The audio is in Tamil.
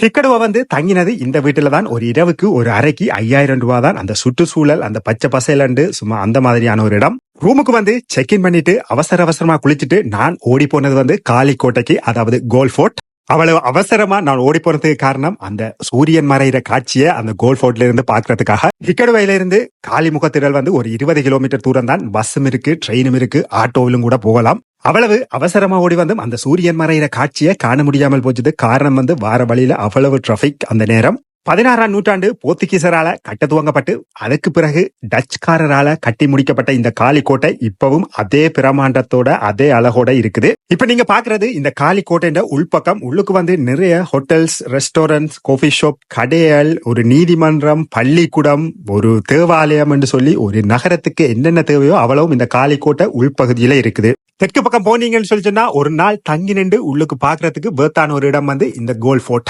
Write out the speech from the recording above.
ஹிக்கடுவா வந்து தங்கினது இந்த வீட்டில் தான் ஒரு இரவுக்கு ஒரு அறைக்கு ஐயாயிரம் ரூபா தான் அந்த சுற்றுச்சூழல் அந்த பச்சை பசைலண்டு சும்மா அந்த மாதிரியான ஒரு இடம். ரூமுக்கு வந்து செக் இன் பண்ணிட்டு அவசர அவசரமா குளிச்சுட்டு நான் ஓடி போனது வந்து காளிக்கோட்டைக்கு அதாவது கோல் ஃபோர்ட். அவ்வளவு அவசரமா நான் ஓடி போறதுக்கு காரணம் அந்த சூரியன் மறைகிற காட்சியை அந்த கோல் ஃபோர்ட்ல இருந்து பாக்குறதுக்காக ஹிக்கடுவையில இருந்து காலிமுகத்திடல் வந்து ஒரு இருபது கிலோமீட்டர் தூரம் தான் பஸ்ஸும் இருக்கு ட்ரெயினும் இருக்கு ஆட்டோவிலும் கூட போகலாம். அவ்வளவு அவசரமா ஓடி வந்தும் அந்த சூரியன் மறைகிற காட்சியை காண முடியாமல் போச்சது. காரணம் வந்து வார வழியில அவ்வளவு டிராபிக் அந்த நேரம். பதினாறாம் நூற்றாண்டு போர்த்துகீசரால கட்ட துவங்கப்பட்டு அதுக்கு பிறகு டச்சுக்காரரால கட்டி முடிக்கப்பட்ட இந்த காளிக்கோட்டை இப்பவும் அதே பிரமாண்டத்தோட அதே அழகோட இருக்குது. இப்ப நீங்க பாக்குறது இந்த காளிக்கோட்டைன்ற உள்பக்கம் உள்ளுக்கு வந்து நிறைய ஹோட்டல்ஸ் ரெஸ்டாரண்ட்ஸ் காஃபி ஷாப் கடைகள் ஒரு நீதிமன்றம் பள்ளிக்கூடம் ஒரு தேவாலயம் என்று சொல்லி ஒரு நகரத்துக்கு என்னென்ன தேவையோ அவ்வளவும் இந்த காளிக்கோட்டை உள்பகுதியில இருக்குது. தெற்கு பக்கம் போனீங்கன்னு சொல்லி சொன்னா ஒரு நாள் தங்கி நின்று உள்ளுக்கு பாக்குறதுக்கு வேர்த்தான ஒரு இடம் வந்து இந்த கோல் ஃபோர்ட்